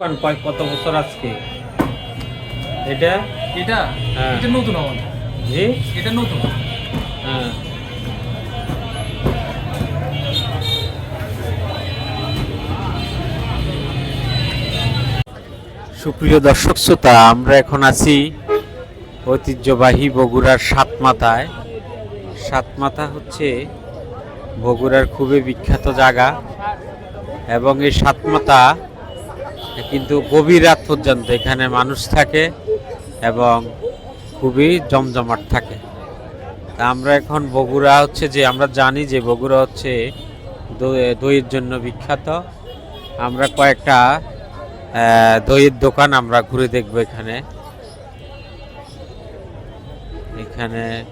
কয় কত বছর আজকে? এটা? এটা? হ্যাঁ। এটা নতুন আমার জি? এটা নতুন। হ্যাঁ। সুপ্রিয় দর্শক শ্রোতা আমরা এখন আছি ঐতিহ্যবাহী বগুড়ার সাতমাথায়। সাতমাথা হচ্ছে বগুড়ার খুবই বিখ্যাত জায়গা এবং এই সাতমাথা কিন্তু গভীর রাত পর্যন্ত এখানে মানুষ থাকে এবং খুবই জমজমাট থাকে। তা আমরা এখন বগুড়া হচ্ছে যে, আমরা জানি যে বগুড়া হচ্ছে দই- দইয়ের জন্য বিখ্যাত। আমরা কয়েকটা দইয়ের দোকান আমরা ঘুরে দেখব এখানে। এখানে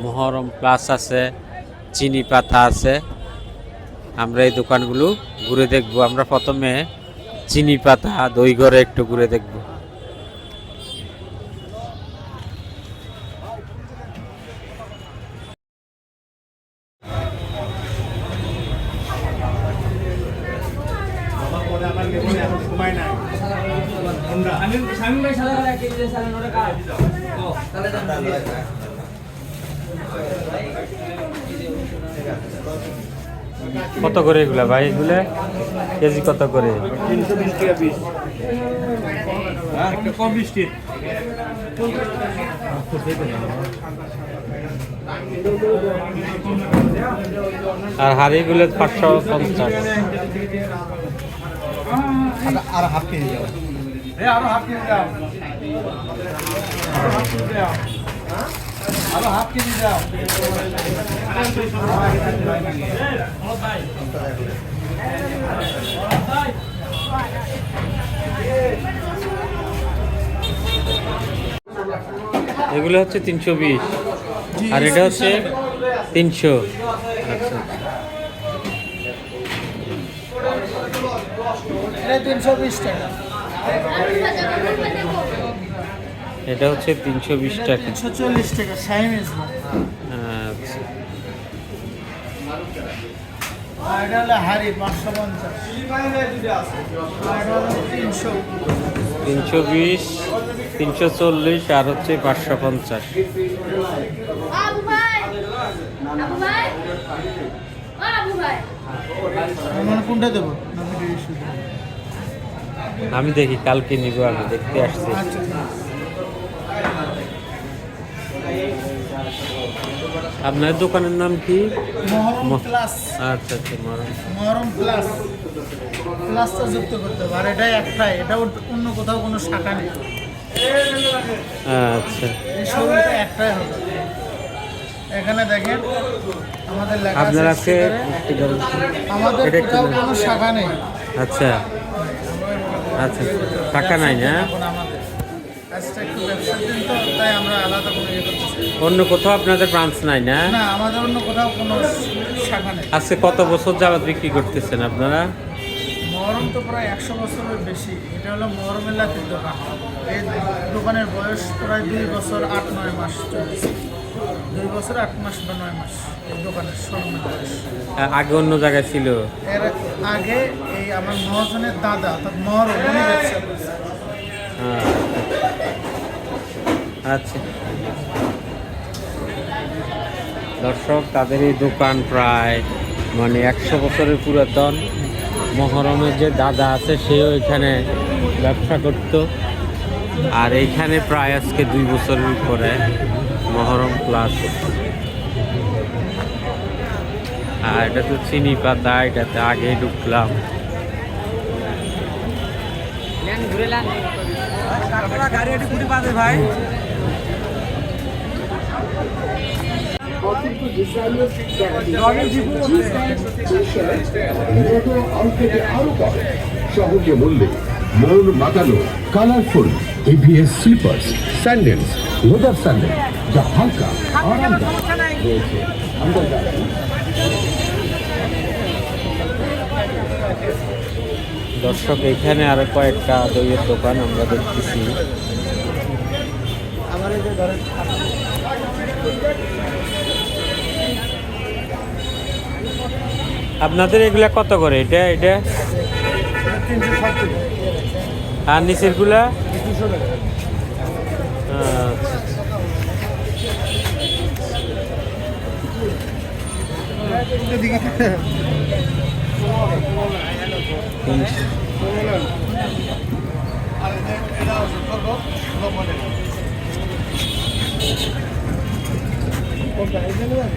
মহরম প্লাস আছে, চিনি পাতা আছে। আমরা এই দোকানগুলো ঘুরে দেখব। আমরা প্রথমে চিনি পাতা দই ঘরে একটু ঘুরে দেখব। তাহলে কত করে এগুলা ভাই এগুলা? কেজি কত করে? আর হাড়িগুলো পাঁচশো পঞ্চাশ। আর হাফ কেজি আরও হাফ কেজি দাও। আরও হাফ কেজি দাও। এগুলো হচ্ছে তিনশো বিশ। আর এটা হচ্ছে তিনশো। আচ্ছা তিনশো বিশ টাকা। এটা হচ্ছে তিনশো বিশ টাকা। চল্লিশ টাকা আচ্ছা। এটা হলো হাড়ি পাঁচশো পঞ্চাশ। আর এটা হলো তিনশো। তিনশো বিশ তিনশো চল্লিশ আর হচ্ছে পাঁচশো পঞ্চাশ। মানে কোনটা দেবো? আমি দেখি। কালকে নিব আমি দেখতে আসছি। আপনার দোকানের নাম কি? আচ্ছা আচ্ছা মরম মহরম প্লাস প্লাসটা যুক্ত করতে হবে। আর এটাই একটাই। এটা অন্য কোথাও কোনো শাখা নেই। আচ্ছা। এই শরীরটা একটাই হবে। এখানে দেখেন আমাদের লেখা আপনার আছে আছে sticker এ, আমাদের কোথাও কোনো শাখা নেই। আচ্ছা। আচ্ছা টাকা নাই না এখন আমাদের কাজটা একটু ব্যবসার তো তাই আমরা আলাদা ইয়ে করতেছি অন্য কোথাও আপনাদের ব্রাঞ্চ নাই না? না আমাদের অন্য কোথাও কোনো শাখা নেই। আজকে কত বছর যাবত বিক্রি করতেছেন আপনারা? মহরম তো প্রায় একশো বছরের বেশি। এটা হলো মহরমের লাতির দোকান। এই দোকানের বয়স প্রায় দুই বছর আট নয় মাস চলেছে। দুই বছর আট মাস বা নয় মাস এই দোকানের বয়স। আগে অন্য জায়গায় ছিল? এর আগে এই আমার মহাজনের দাদা অর্থাৎ মহরম উনি ব্যবসা করছে। আচ্ছা। দর্শক তাদের এই দোকান প্রায় মানে একশো বছরের পুরাতন। মহরমের যে দাদা আছে সেও এখানে ব্যবসা করত। আর এইখানে প্রায় আজকে দুই বছরের উপরে মহরম প্লাস আর এটা তো চিনি পাতা এটাতে আগে ঢুকলাম। মতো আউটলেটে আরও পাবেন সহজে মূল্যে মন মাতানো colourful EVS slippers sandals leather sandal যা হালকা দর্শক, এখানে আরও কয়েকটা দইয়ের দোকান আমরা দেখতেছি। আপনাদের এগুলা কত করে? এটা এটা? আর নিচেরগুলা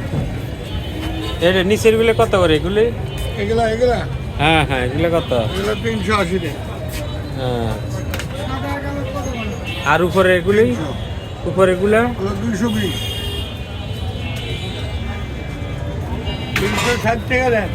আচ্ছা। এটা নিচেরগুলো কত করে এগুলি? এগুলা এগুলা? হ্যাঁ হ্যাঁ এগুলো কত? এগুলো তিনশো আশি আচ্ছা। আর উপরে এগুলি? উপরে এগুলা? দুইশো বিশ। তিনশো ষাট টাকা দেন